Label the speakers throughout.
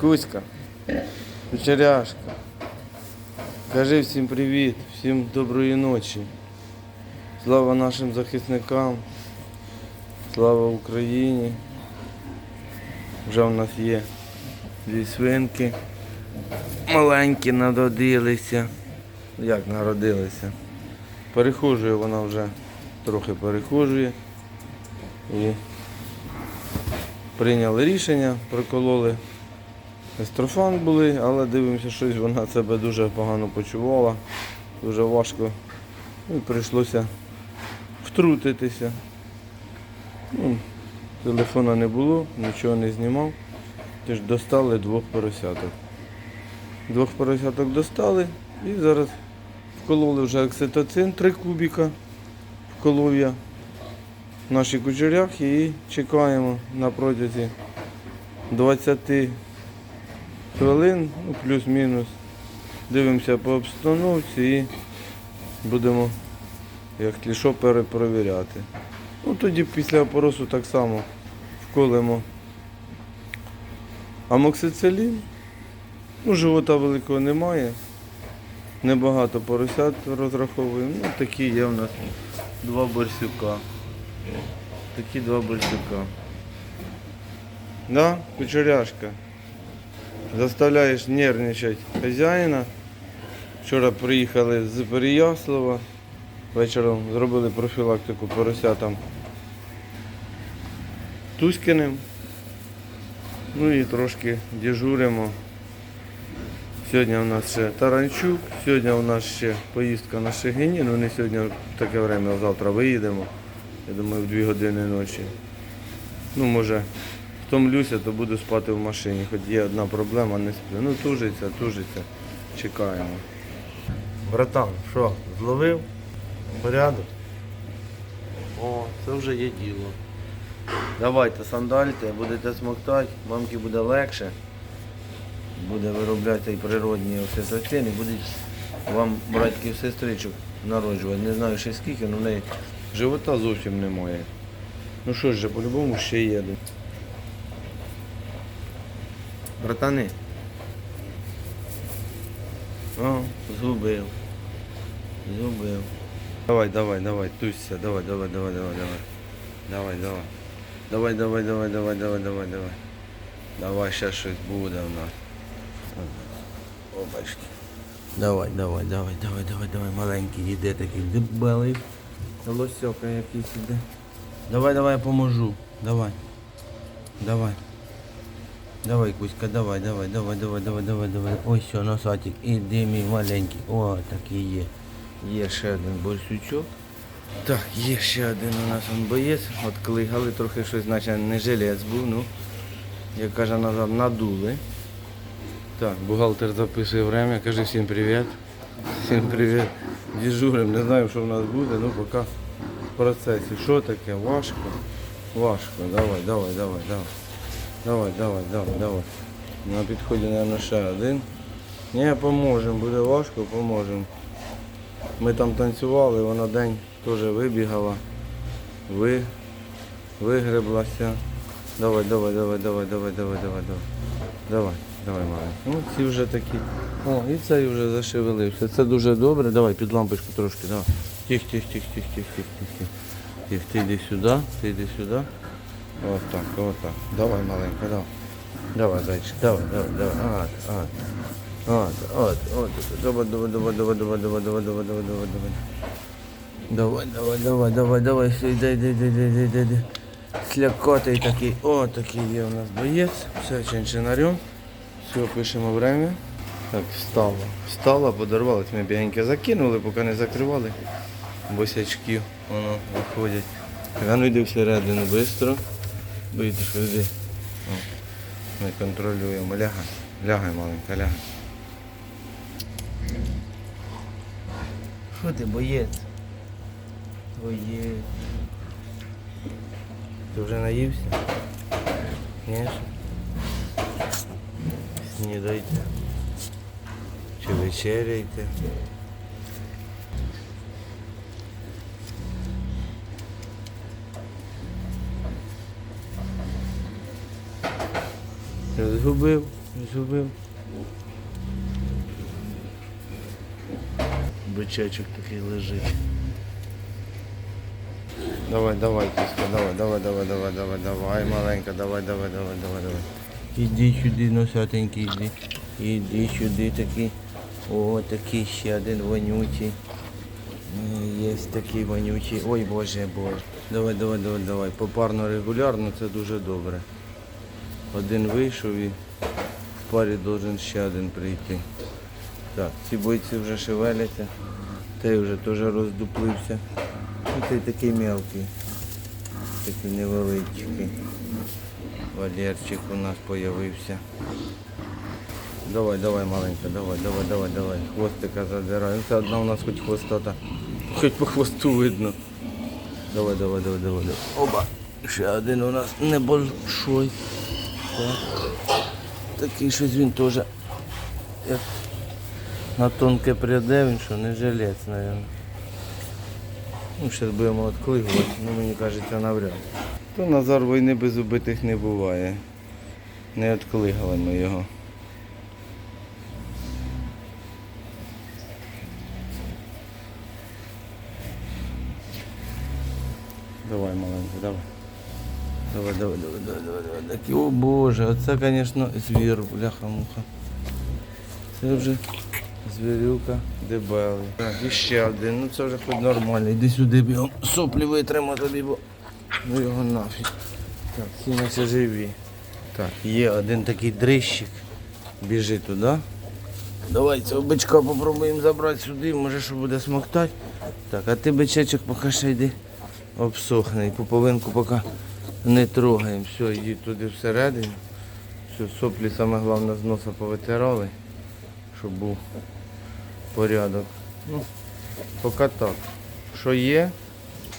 Speaker 1: Кузька, кучеряшка. Кажи всім привіт, всім доброї ночі. Слава нашим захисникам. Слава Україні. Вже в нас є дві свинки. Маленькі народилися. Як народилися? Перехожує вона вже, трохи перехожує. І прийняли рішення, прокололи естрофан були, але дивимося, щось вона себе дуже погано почувала, дуже важко. Ну, І прийшлося втрутитися. Ну, телефона не було, нічого не знімав. Тож достали двох поросяток. Двох поросяток достали і зараз вкололи вже окситоцин, три кубіка вколов я наші кучеряхи і чекаємо на протязі 20 хвилин, ну, плюс-мінус. Дивимося по обстановці і будемо, як тлішо, перепровіряти. Ну, тоді після опоросу так само вколимо амоксицилін. Ну, живота великого немає. Небагато поросят розраховуємо. Ну, такі є у нас два борсюка. Такі два борсюка. Да, кучеряшка. Заставляєш нервничати хазяїна. Вчора приїхали з Переяслава. Вечором зробили профілактику поросятам Туськиним. Ну і трошки дежуримо. Сьогодні у нас ще Таранчук, сьогодні у нас ще поїздка на Шегині, ну не сьогодні таке время, а завтра виїдемо. Я думаю, в 2 години ночі. Ну, може, втомлюся, то буду спати в машині. Хоч є одна проблема, не сплю. Ну, тужиться, тужиться. Чекаємо. Братан, що, зловив? Порядок? О, це вже є діло. Давайте сандальте, будете смоктати, мамки буде легше. Буде виробляти і природні окситоцин, і будуть вам братьків сестричок народжувати. Не знаю ще скільки, але в неї живота зовсім немає. Ну що ж, по-любому ще є. Братани. О, згубив. Згубив. Давай, давай, давай, туйся, давай, давай, давай, давай, давай. Давай, давай. Давай, давай, давай, давай, давай, давай, давай. Давай, ще щось буде в нас. Опачки. Давай, давай, давай, давай, давай, давай, маленький іде такий дебелий. Лосьока якийсь іде. Давай, давай, я поможу. Давай. Давай. Давай, Кузька, давай, давай, давай, давай, давай, давай, давай. Ось що, носатик. Іди, мій маленький. О, такий є. Є ще один борсючок. Так, є ще один у нас он боєць. От клигали трохи щось, наче не жилець був, ну, як каже назад, надули. Так, бухгалтер записує время, каже всім привіт. Всім привіт. Дежурим, не знаю, що в нас буде, ну поки в процесі. Що таке? Важко? Важко. Давай, давай, давай, давай. Давай, давай, давай, давай. На підході, мабуть, ще один. Ні, поможемо, буде важко, поможемо. Ми там танцювали, вона день теж вибігала, ви, вигреблася. Давай, давай, давай, давай, давай, давай, давай, давай. Давай, давай, маленький. Ну, ці вже такі. О, і цей вже зашевелився. Це дуже добре. Давай під лампочку трошки, давай. Тих, тих, тих, тих, тих, тих, тих, тих. Тих, ти йди сюди, ти йди сюди. Ось так, ось так. Давай, маленька, давай. Давай, зайчик, давай, давай, давай. От, от. От, от, от. Давай, давай, давай, давай, давай, давай, давай, давай, давай, давай, давай. Давай, давай, давай, давай, давай, все, йди, йди, йди, йди, йди. Слякотий такий, о, такий є у нас боєць. Все, чинчинарем. Все, пишемо время. Так, встала. Встала, подарувалась. Ми бігенько закинули, поки не закривали. Босячки, воно виходять. А ну йди всередину швидко. Вийдеш, йди. Ми контролюємо. Лягай. Лягай, маленька, лягай. Що ти, боєць? Боєць. Ти вже наївся? Ні? Снідайте. Чи вечеряйте? Згубив, згубив. Бичечок такий лежить. Давай, давай, кіска, давай, давай, давай, давай, давай, давай, маленька, давай, давай, давай, давай, давай. Іди сюди, носатенький, іди. Іди сюди такий. О, такий ще один вонючий. Є такий вонючий. Ой, боже, боже. Давай, давай, давай, давай. Попарно регулярно це дуже добре. Один вийшов і в парі должен ще один прийти. Так, ці бойці вже шевеляться. Той вже теж роздуплився. Той такий мелкий. Такий невеличкий. Валерчик у нас появився. Давай, давай, маленька, давай, давай, давай, давай. Хвостика задирай. Ну, Це одна у нас хоч хвостата. Хоч по хвосту видно. Давай, давай, давай, давай, давай. Оба. Ще один у нас небольшой. Так. Такий щось він теж як на тонке пряде, він що, не жилець, мабуть. Ну, зараз будемо відкликувати, ну мені кажеться навряд. То Назар війни без убитих не буває. Не відкликали ми його. Давай, маленький, давай. Давай, давай, давай, давай, давай, давай. Такі, о Боже, оце, звісно, звір, бляха-муха. Це вже звірюка дебелий. Так, і ще один, ну це вже хоч нормально. Іди сюди бігом. Соплі витримо тобі, бо ну його нафіг. Так, наче живі. Так, є один такий дрищик. Біжи туди. Давай цього бичка попробуємо забрати сюди, може що буде смоктати. Так, а ти бичечок поки ще йди обсохне. І пуповинку поки не трогаємо. Все, йди туди всередину. Все, соплі саме головне з носа повитирали, щоб був порядок. Ну, поки так. Що є,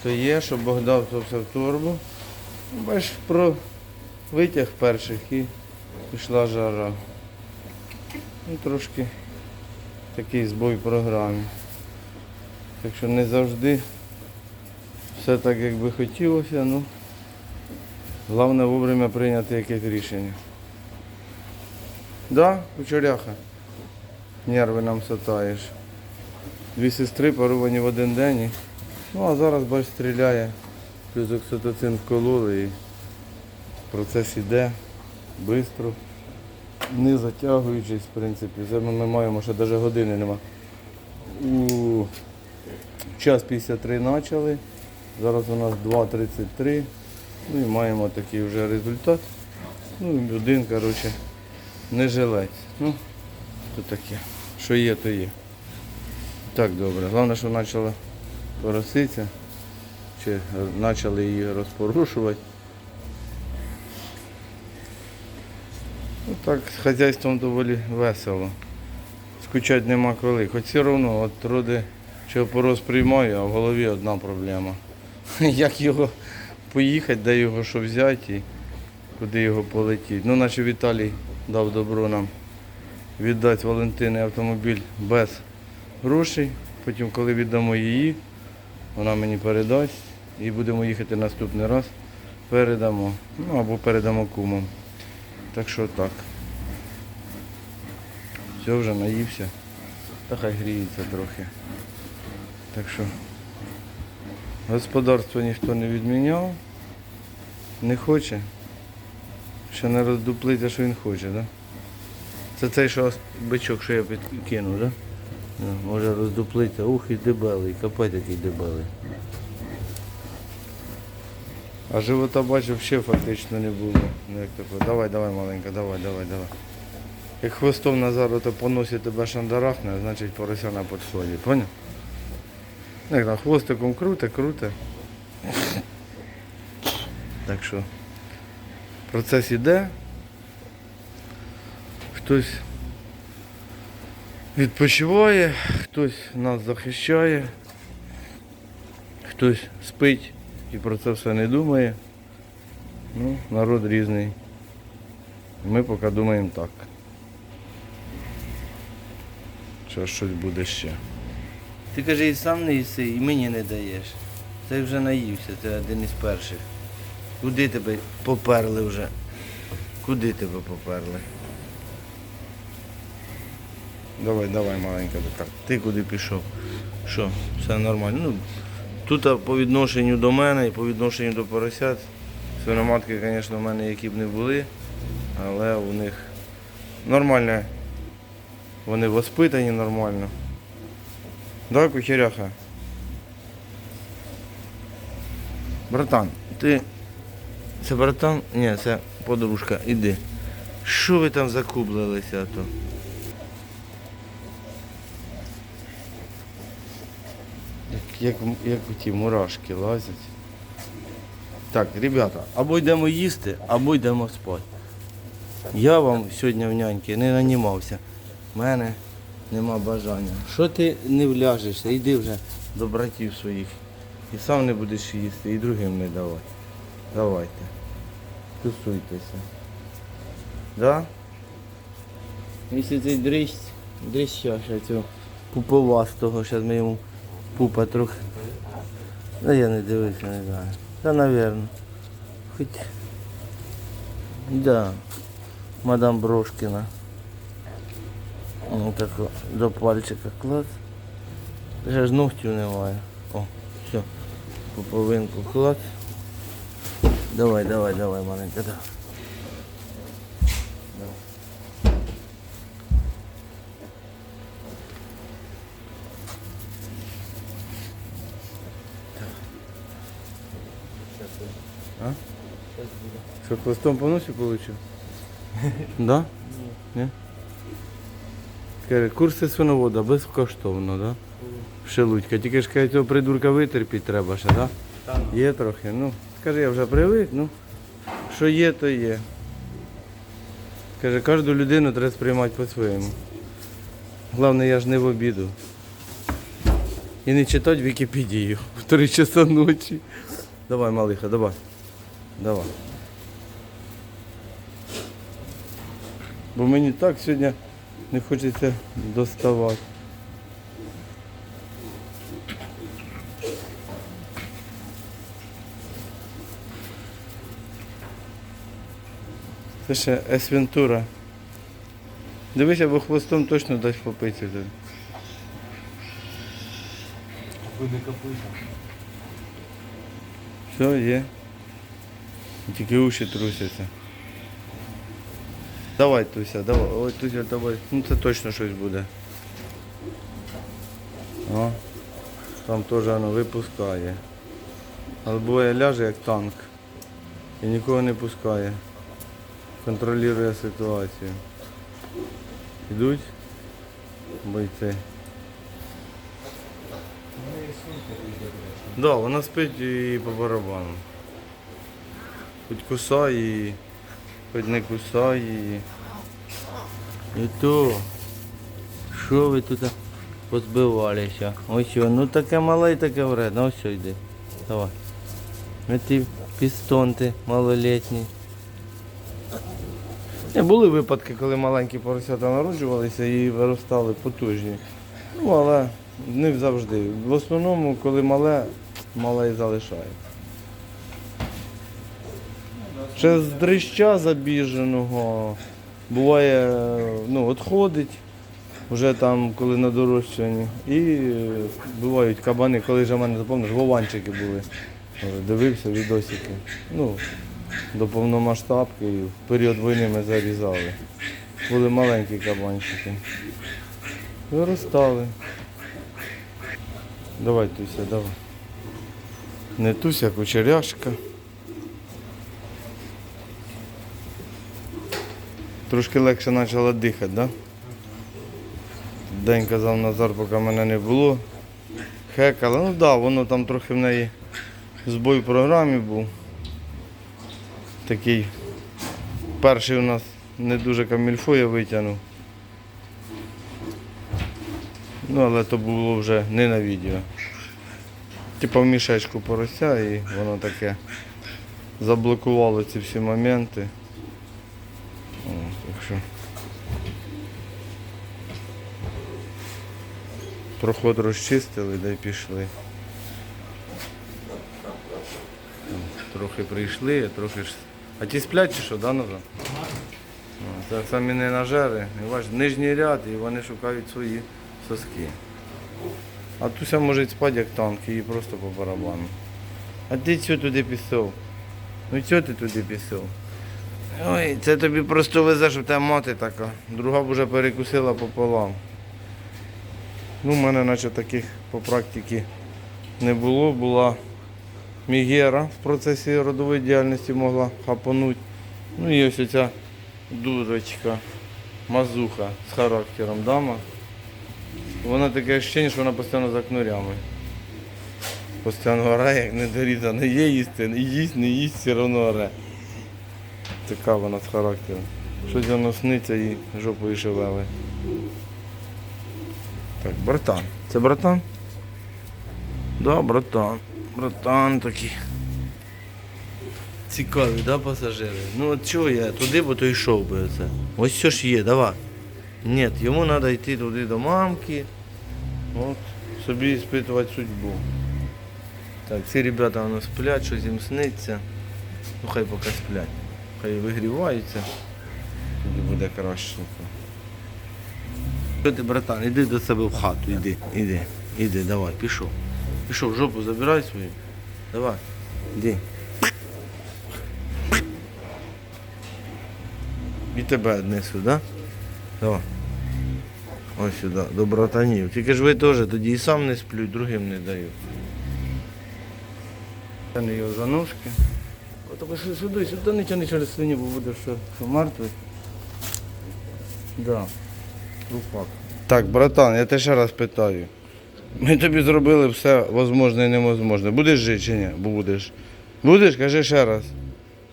Speaker 1: то є, що Бог дав, то все в турбу. Бачиш, про витяг перших і пішла жара. Ну, трошки такий збой в програмі. Так що не завжди все так, як би хотілося, ну головне вовремя прийняти якесь рішення. Да, кучеряха. Нерви нам сатаєш. Дві сестри паровані в один день. Ну а зараз бач стріляє. Плюс окситоцин вкололи і процес іде швидко, не затягуючись, в принципі. Це ми, маємо, ще навіть години нема. У час 53 почали. Зараз у нас 2.33. Ну і маємо такий вже результат. Ну, один, коротше, не жилець. Ну, то таке. Що є, то є. Так добре. Головне, що почала пороситися. Чи почали її розпорушувати. Ну так, з хазяйством доволі весело. Скучати нема коли. Хоч все одно, от роди чи опороз приймаю, а в голові одна проблема. Як його поїхати, де його що взяти і куди його полетіти. Ну, наче Віталій дав добро нам віддати Валентині автомобіль без грошей. Потім, коли віддамо її, вона мені передасть і будемо їхати наступний раз. Передамо. Ну або передамо кумам. Так що так. Все вже наївся. Та хай гріється трохи. Так що господарство ніхто не відміняв. Не хоче. Ще не роздуплиться, що він хоче, так? Да? Це цей що бичок, що я підкинув. Да? Ну, Може роздуплиться. Ух, і дебелий, капець який дебелий. А живота бачив, ще фактично не було. Ну, як таке. Давай, давай, маленька, давай, давай, давай. Як хвостом Назару то по носі тебе шандарахне, значить порося на підході. Поняв? Як там хвостиком круте, круте. Так що процес іде. Хтось відпочиває, хтось нас захищає, хтось спить і про це все не думає. Ну, народ різний. Ми поки думаємо так. Що щось буде ще. Ти каже, і сам не їси, і мені не даєш. Це вже наївся, це один із перших. Куди тебе поперли вже? Куди тебе поперли? Давай, давай, маленька. Так, ти куди пішов? Що, все нормально. Ну, тут по відношенню до мене і по відношенню до поросят. Свиноматки, звісно, в мене які б не були, але у них нормально. Вони воспитані нормально. Да, кучеряха? Братан, ти. Це братан? Ні, це подружка, іди. Що ви там закублилися то? Як, як, ті мурашки лазять. Так, ребята, або йдемо їсти, або йдемо спати. Я вам сьогодні в няньки не нанімався. У мене нема бажання. Що ти не вляжешся? Йди вже до братів своїх. І сам не будеш їсти, і другим не давай. Давайте. Тусуйтеся. Да? Якщо цей дрищ, дрища ще цього пуповастого, зараз ми йому пупа трохи. Да я не дивився, не знаю. Та напевно. Хоч. Да. Мадам Брошкіна. Ну так до пальчика клас. Вже ж ногтів немає. О, все. Пуповинку клас. Давай, давай, давай, маленька. Давай. А? Що, хвостом по носі получив? Да? Ні. Каже, курси свиновода безкоштовно, да? Шелудька. Тільки ж каже, цього придурка витерпіти треба ще, да? Є трохи. Ну, скажи, я вже привик, ну. Що є, то є. Каже, кожну людину треба сприймати по-своєму. Головне, я ж не в обіду. І не читати Вікіпедію в 3 часа ночі. Давай, малиха, давай. Давай. Бо мені так сьогодні не хочеться доставати. Це ще есвентура. Дивися, бо хвостом точно дасть попити. тобі.
Speaker 2: Буде капуста.
Speaker 1: Все, є. Тільки уші трусяться. Давай, Туся, давай. Ой, Туся, давай. Ну це точно щось буде. О, там теж воно випускає. Але буває ляже як танк. І нікого не пускає. Контролює ситуацію. Ідуть бойці. Да, вона спить і по барабану. Хоч кусай її, хоч не кусай її. І то, що ви тут позбивалися? Ось що, ну таке мале і таке вредне, ось йде. Давай. А ті пістонти малолітні. Не були випадки, коли маленькі поросята народжувалися і виростали потужні. Ну, але не завжди. В основному, коли мале, мале і залишає. Ще з дрища забіженого буває, ну, відходить, вже там, коли на дорощенні. І бувають кабани, коли вже в мене запомниш, вованчики були. Дивився відосики. Ну, до повномасштабки і в період війни ми зарізали. Були маленькі кабанчики. Виростали. Давай, Туся, давай. Не Туся, кучеряшка. Трошки легше почала дихати? Да? День казав Назар, поки мене не було. Хекала. Ну так, да, воно там трохи в неї збой в програмі був. Такий перший у нас не дуже камільфо я витягнув. Ну, але то було вже не на відео. Типа в мішечку порося і воно таке заблокувало ці всі моменти. Так що. Проход розчистили, де й пішли. Трохи прийшли, а трохи ж. А ті сплять чи що, да, Назар? Це самі не нажери. Бач, нижній ряд, і вони шукають свої соски. А Туся може спати як танк, її просто по барабану. А ти чого туди пішов? Ну чого ти туди пішов? Ой, це тобі просто везе, що в тебе мати така. Друга б вже перекусила пополам. Ну, в мене наче таких по практиці не було. Була Мігера в процесі родової діяльності могла хапануть. Ну і ось оця дурочка, мазуха з характером дама. Вона таке ощущення, що вона постійно за кнурями. Постійно оре, як недорізана. Є їсти, не їсть, не їсть, все одно оре. Така вона з характером. Щось воно сниться і жопою шевели. Так, братан. Це братан? Да, братан. Братан такий. Цікаві, да, пасажири? Ну от чого я туди, бо то йшов би оце. Ось що ж є, давай. Ні, йому треба йти туди до мамки. От, собі спитувати судьбу. Так, ці ребята воно сплять, щось їм сниться. Ну хай поки сплять. Хай вигріваються. Тоді буде краще. Що ти, братан, іди до себе в хату, іди, іди, іди, давай, пішов. Пішов, жопу забирай свою. Давай, іди. І тебе однесу, да? Давай. Ось сюди, до братанів. Тільки ж ви теж тоді і сам не сплю, і другим не даю. Це його за Ото що сюди, сюди нічого не через слині, бо буде що, що мертвий. Да. Трупак. Так, братан, я тебе ще раз питаю. Ми тобі зробили все можливе і неможливе. Будеш жити чи ні? Будеш. Будеш? Кажи ще раз.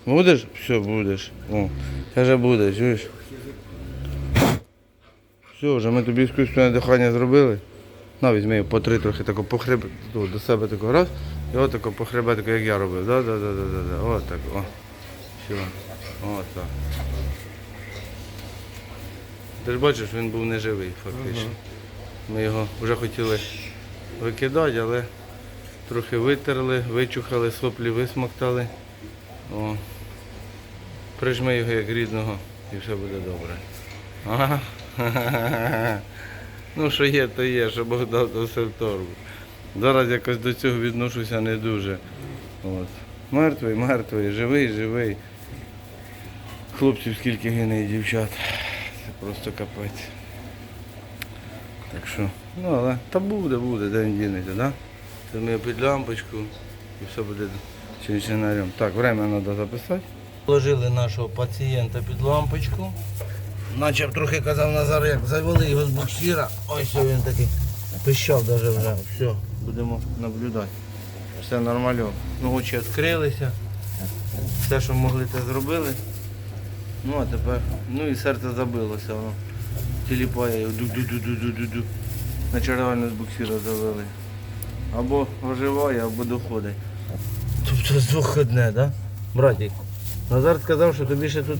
Speaker 1: Будеш? Все, будеш. О, каже, будеш, чуєш? Все, вже ми тобі іскусственне дихання зробили. На, візьми його по три трохи тако по до себе тако раз. І отако по хребетику, як я робив. Да, да, да, да, да, да. От так, о. Все. От так. Ти ж бачиш, він був неживий фактично. Ми його вже хотіли викидати, але трохи витерли, вичухали, соплі висмоктали. О. Прижми його як рідного і все буде добре. Ага. Ну, що є, то є, що Бог дав, то все в торбу. Зараз якось до цього відношуся не дуже. От. Мертвий, мертвий, живий, живий. Хлопців скільки гине і дівчат. Це просто капець. Так що, ну але та буде, буде, де він дінеться, да? Це ми під лампочку і все буде чинчинарем. Так, время треба записати. Положили нашого пацієнта під лампочку. Наче б трохи казав Назар, як завели його з буксира. Ось він такий пищав навіть вже. Все, будемо наблюдати. Все нормально. Ну, очі відкрилися. Все, що могли, те зробили. Ну а тепер, ну і серце забилося, воно тіліпає його ду-ду-ду-ду-ду-ду. Наче реально з буксира завели. Або оживає, або доходить. Тобто з двох одне, так? Да? Братик. Назар сказав, що тобі ще тут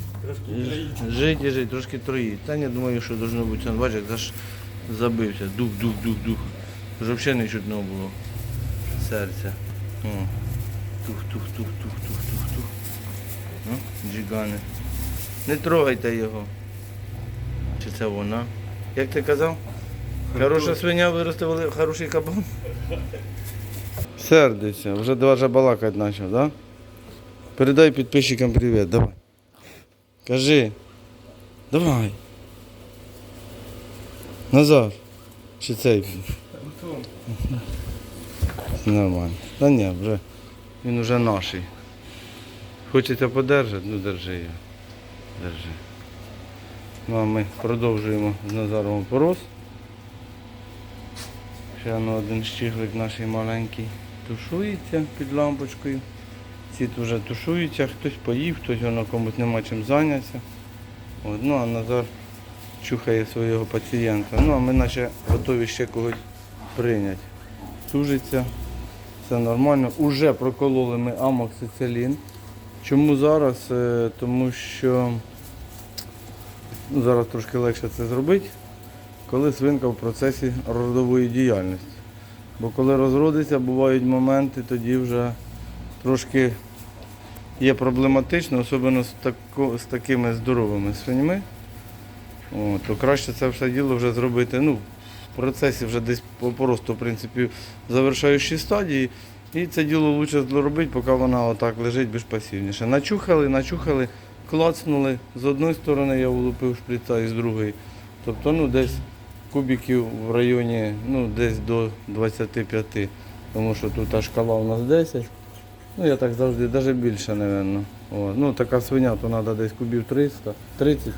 Speaker 1: жити і жити, трошки троїть. Та ні, думаю, що должно бути. Бачиш, аж забився. Дух, дух, дух, дух. Вже взагалі не чутно було. Серця. Тух, тух, тух, тух, тух, тух, тух. Ну, джигани. Не трогайте його. Чи це вона? Як ти казав? Хороша свиня виростила хороший кабан. Сердиться, вже даже балакати почав, да? Передай підписчикам привіт, давай. Кажи. Давай. Назар. Чи цей? Нормально. Та ні, вже. Він вже наший. Хочеться подержати, ну держи його. Держи. Ну а ми продовжуємо з Назаром порос. Ще ну, один щіглик наш маленький тушується під лампочкою. Ці вже тушуються, хтось поїв, хтось воно комусь нема чим зайнятися. От, ну а Назар чухає свого пацієнта. Ну а ми наче готові ще когось прийняти. Тужиться, все нормально. Уже прокололи ми амоксицилін. Чому зараз? Е, Тому що ну, зараз трошки легше це зробити, коли свинка в процесі родової діяльності. Бо коли розродиться, бувають моменти, тоді вже трошки є проблематично, особливо з, тако, з такими здоровими свиньми. О, то краще це все діло вже зробити. Ну, процесі вже десь просто, в принципі, в завершаючій стадії. І це діло краще зробити, поки вона отак лежить більш пасивніше. Начухали, начухали, клацнули. З одної сторони я влупив шприца і з другої. Тобто ну, десь кубиків в районі ну, десь до 25. Тому що тут та шкала у нас 10. Ну, я так завжди, навіть більше, мабуть. О, ну, така свиня, то треба десь кубів 300, 30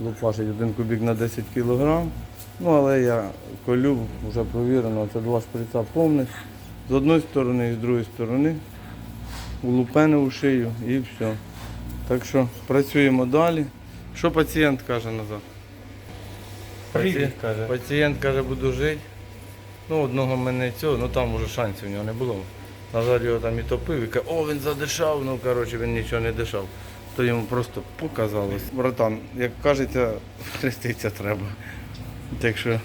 Speaker 1: лупашить, один кубик на 10 кг. Ну, але я колю, вже провірено, це два шприца повних. З одної сторони і з другої сторони. Лупени у шию і все. Так що працюємо далі. Що пацієнт каже назад?
Speaker 2: Привіт, каже.
Speaker 1: Пацієнт каже, буду жити. Ну, одного мене цього, ну там вже шансів у нього не було. Назад його там і топив і каже, о, він задишав, ну коротше він нічого не дишав. То йому просто показалось. Братан, як кажеться, хреститися треба. Так що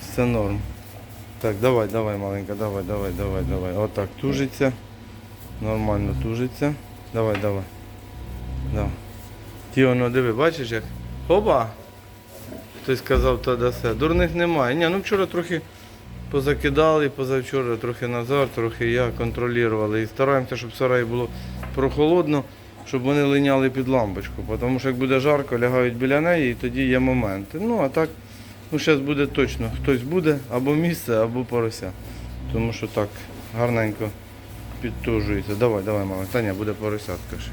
Speaker 1: все норм. Так, давай, давай, маленька, давай, давай, давай, давай. Отак тужиться. Нормально тужиться. Давай, давай. давай. Ті воно диви, бачиш як? Опа! Хтось сказав, то дасе. Дурних немає. Ні, ну вчора трохи позакидали, позавчора трохи назад, трохи я контролювали. І стараємося, щоб в сараї було прохолодно, щоб вони линяли під лампочку. Тому що як буде жарко, лягають біля неї і тоді є моменти. Ну а так, ну зараз буде точно, хтось буде або місце, або порося. Тому що так гарненько підтужується. Давай, давай, мама. Та ні, буде поросятка ще.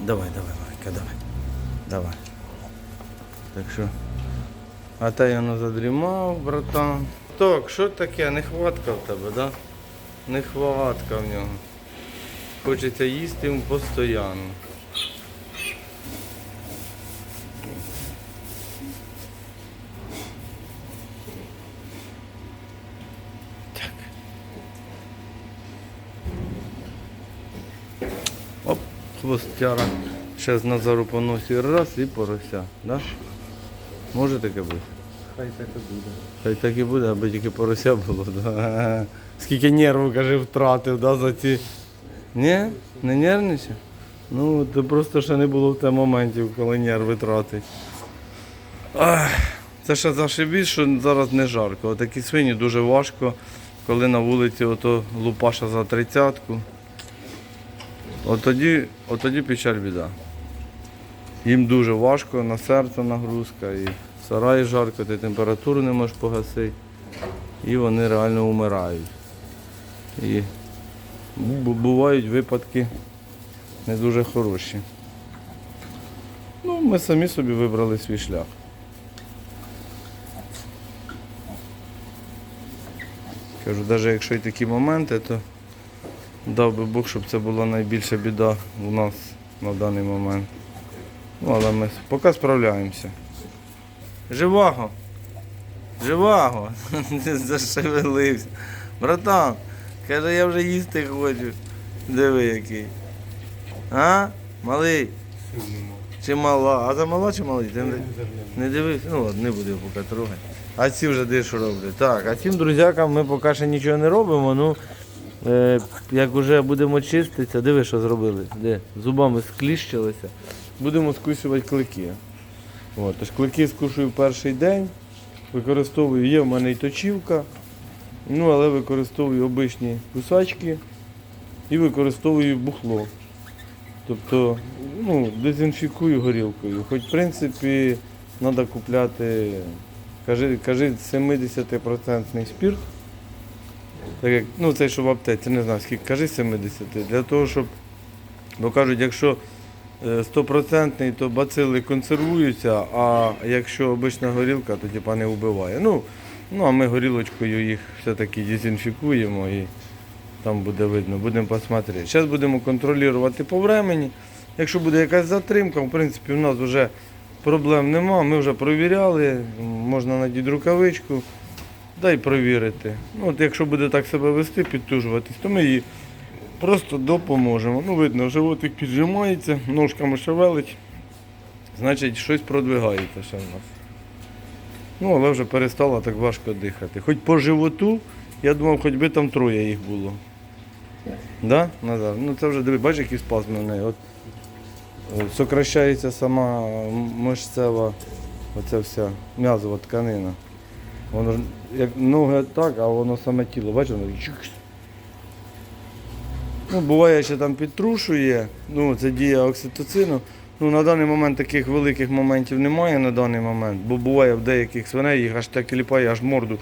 Speaker 1: Давай, давай, маленька, давай. Давай. Так що. А та я ну задрімав, братан. Так, що таке? Нехватка в тебе, да? Нехватка в нього. Хочеться їсти йому постійно. Так. Оп, хвостяра. Ще з Назару по раз і порося. Да? Може таке бути?
Speaker 2: Хай так і буде.
Speaker 1: Хай так і буде, аби тільки порося було. Да. Скільки нерву, каже, втратив да, за ці. Ні? Не нервничав? Ну, то просто ще не було в те моментів, коли нерви тратить. Ах, це ще зашибісь, що зараз не жарко. Такі свині дуже важко, коли на вулиці ото лупаша за тридцятку. От тоді, от тоді печаль біда. Їм дуже важко, на серце нагрузка, і в сараї жарко, ти температуру не можеш погасити. І вони реально вмирають. І бувають випадки не дуже хороші. Ну, ми самі собі вибрали свій шлях. Кажу, навіть якщо і такі моменти, то дав би Бог, щоб це була найбільша біда у нас на даний момент. Ну, але ми поки справляємося. Живаго! Живаго! Зашевелився. Братан, каже, я вже їсти хочу. Диви який. А? Малий? Чи мала? А за мала чи малий? Ти не, дивився? Ну ладно, не буду поки трогати. А ці вже що роблять. Так, а цим друзякам ми поки ще нічого не робимо. Ну, е, як вже будемо чиститися, диви, що зробили. Де? Зубами скліщилися. Будемо скусювати клики. От, тож клики скушую перший день. Використовую, є в мене і точівка, ну, але використовую обичні кусачки і використовую бухло. Тобто ну, дезінфікую горілкою. Хоч в принципі треба купляти, кажи, кажи 70% спірт. Так як, ну це що в аптеці, не знаю скільки, кажи 70. Для того, щоб, бо кажуть, якщо е, стопроцентний, то бацили консервуються, а якщо обична горілка, то типа не вбиває. Ну, ну а ми горілочкою їх все-таки дезінфікуємо і там буде видно, будемо посмотрети. Зараз будемо контролювати по времені. Якщо буде якась затримка, в принципі, у нас вже проблем нема. Ми вже провіряли, можна надіти рукавичку, дай провірити. Ну, от якщо буде так себе вести, підтужуватись, то ми їй просто допоможемо. Ну, видно, животик піджимається, ножками шевелить, значить щось продвигається ще в нас. Ну, але вже перестала так важко дихати. Хоч по животу, я думав, хоч би там троє їх було. Да, Назар? Ну це вже диви, бачиш, які спазми в неї. От, е, сокращається сама мишцева Оце вся м'язова тканина. Воно ж як ноги так, а воно саме тіло, бачиш, воно. Ну, буває, що там підтрушує, ну, це дія окситоцину. Ну, на даний момент таких великих моментів немає на даний момент, бо буває в деяких свиней їх аж так тіліпає, аж морду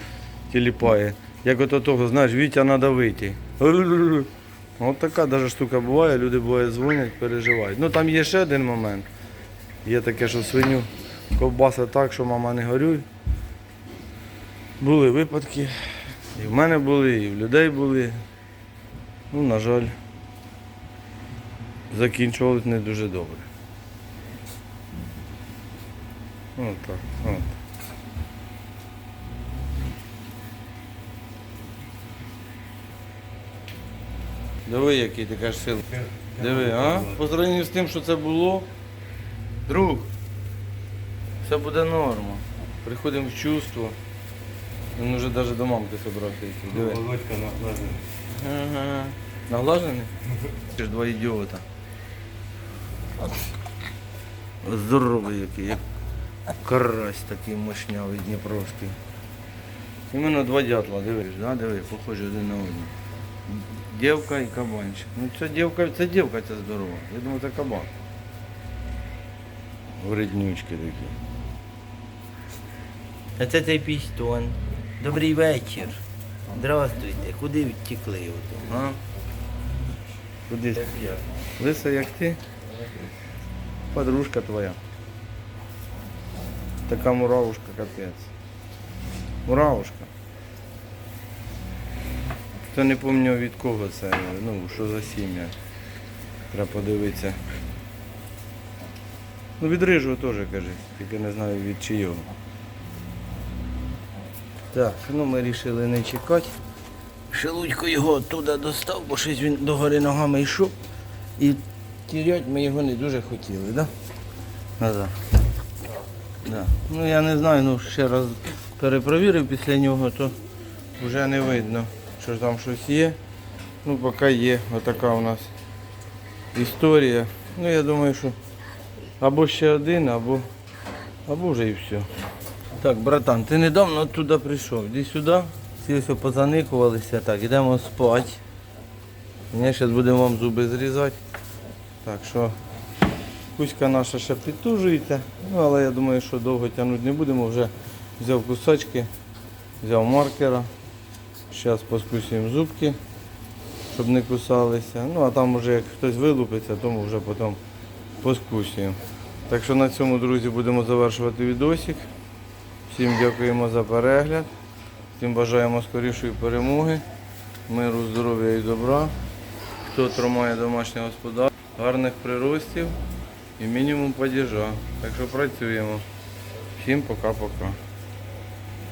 Speaker 1: тіліпає. Як ото того, знаєш, Вітя треба вийти. От така даже штука буває, люди буває дзвонять, переживають. Ну там є ще один момент. Є таке, що свиню ковбаса так, що мама не горюй. Були випадки. І в мене були, і в людей були. Ну, на жаль, закінчувалось не дуже добре. От так. От. Диви, який ти кажеш сил. Диви, а? По зрівнянню з тим, що це було, друг, все буде норма. Приходимо в чувство. Він вже навіть до мамки собрався йти. Диви.
Speaker 2: Володька наглазив.
Speaker 1: Ага. Наглажений? Ти ж два ідіота. Здоровий який, як карась такий мощнявий дніпровський. Іменно два дятла, дивиш, да? диви, похожі один на одного. Дівка і кабанчик. Ну це дівка, це дівка ця здорова. Я думаю, це кабан. Вреднючки такі. А це цей пістон. Добрий вечір. Здравствуйте. Куди ото? А? Куди? Лиса, як ти? Подружка твоя. Така муравушка, капець. Муравушка. Хто не пам'ятав від кого це, ну, що за сім'я. Треба подивитися. Ну від рижого теж кажи, тільки не знаю від чийого. Так, ну ми вирішили не чекати. Шелудько його оттуда достав, бо щось він догори ногами йшов. І тірять ми його не дуже хотіли? Да? Назад. Да. Ну я не знаю, ну ще раз перепровірив після нього, то вже не видно, що ж там щось є. Ну поки є, отака у нас історія. Ну я думаю, що або ще один, або, або вже і все. Так, братан, ти недавно туди прийшов. Іди сюди. Всі ось позаникувалися. Так, йдемо спати. Зараз будемо вам зуби зрізати. Так що кузька наша ще підтужується. Ну, але я думаю, що довго тягнути не будемо. Вже взяв кусачки, взяв маркера. Зараз поскусуємо зубки, щоб не кусалися. Ну а там вже як хтось вилупиться, тому вже потім поскусуємо. Так що на цьому, друзі, будемо завершувати відосик. Всім дякуємо за перегляд. Всім бажаємо скорішої перемоги, миру, здоров'я і добра. Хто тримає домашнє господарство, гарних приростів і мінімум падіжа. Так що працюємо. Всім пока-пока.